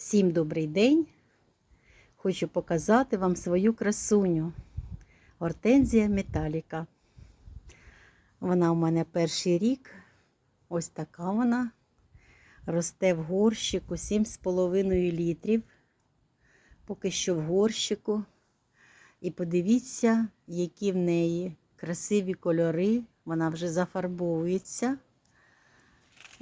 Всім добрий день! Хочу показати вам свою красуню. Гортензія металіка. Вона у мене перший рік. Ось така вона. Росте в горщику 7,5 літрів. Поки що в горщику. І подивіться, які в неї красиві кольори. Вона вже зафарбовується.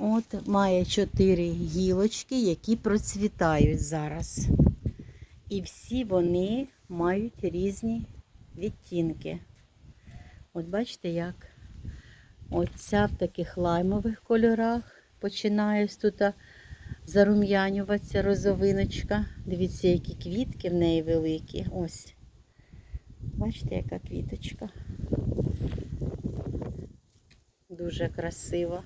От має чотири гілочки, які процвітають зараз. І всі вони мають різні відтінки. От бачите, як оця в таких лаймових кольорах починає тут зарум'янюватися розовиночка. Дивіться, які квітки в неї великі. Ось. Бачите, яка квіточка. Дуже красива.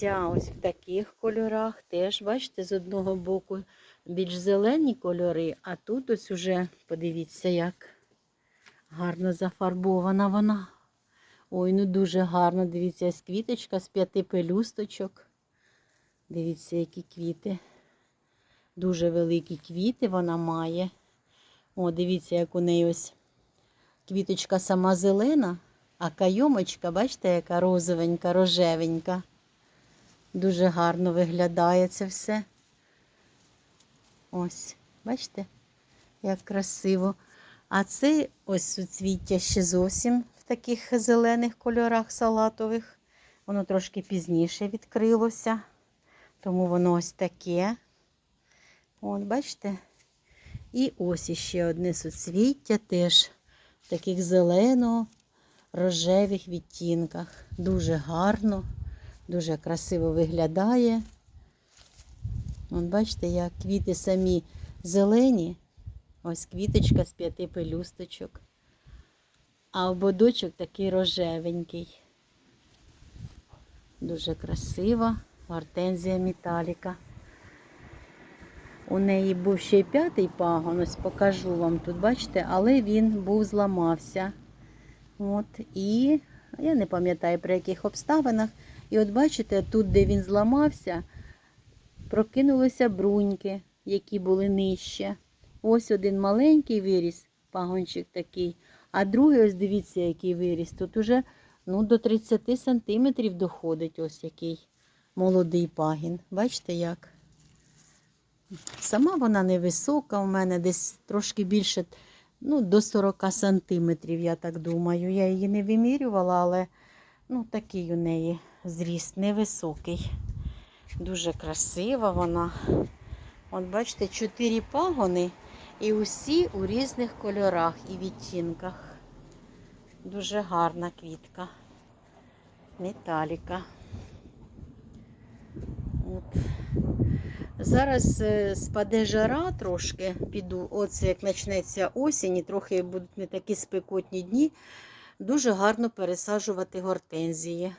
Ця ось в таких кольорах теж, бачите, з одного боку більш зелені кольори, а тут ось уже, подивіться, як гарно зафарбована вона. Ой, ну дуже гарно, дивіться, ось квіточка з п'яти пелюсточок. Дивіться, які квіти. Дуже великі квіти вона має. О, дивіться, як у неї ось квіточка сама зелена, а кайомочка, бачите, яка розовенька, рожевенька. Дуже гарно виглядає це все. Ось, бачите, як красиво. А це ось суцвіття ще зовсім в таких зелених кольорах салатових. Воно трошки пізніше відкрилося, тому воно ось таке. От, бачите? І ось іще одне суцвіття теж в таких зелено-рожевих відтінках. Дуже гарно. Дуже красиво виглядає. От бачите, як квіти самі зелені. Ось квіточка з п'яти пелюсточок. А ободочок такий рожевенький. Дуже красива гортензія металіка. У неї був ще й п'ятий пагон, ось покажу вам тут, бачите, але він був зламався. От, І я не пам'ятаю, при яких обставинах. І от бачите, тут, де він зламався, прокинулися бруньки, які були нижче. Ось один маленький виріс, пагончик такий, а другий, ось дивіться, який виріс. Тут уже ну, до 30 сантиметрів доходить ось який молодий пагін. Бачите як? Сама вона невисока, у мене десь трошки більше ну, до 40 сантиметрів, я так думаю. Я її не вимірювала, але ну, такий у неї зріст невисокий. Дуже красива вона. От бачите, чотири пагони і усі у різних кольорах і відтінках. Дуже гарна квітка. Металіка. От. Зараз е, спаде жара трошки, піду, оце як почнеться осінь, і трохи будуть не такі спекотні дні. Дуже гарно пересаджувати гортензії.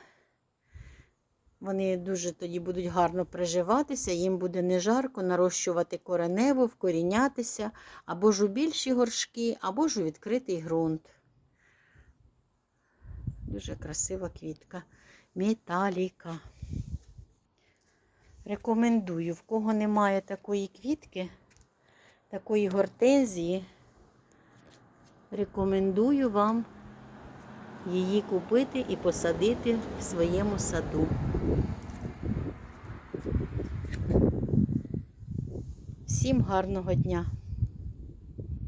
Вони дуже тоді будуть гарно приживатися, їм буде не жарко нарощувати коренево, вкорінятися, або ж у більші горшки, або ж у відкритий ґрунт. Дуже красива квітка. Металіка. Рекомендую, в кого немає такої квітки, такої гортензії, рекомендую вам її купити і посадити в своєму саду. Всім гарного дня!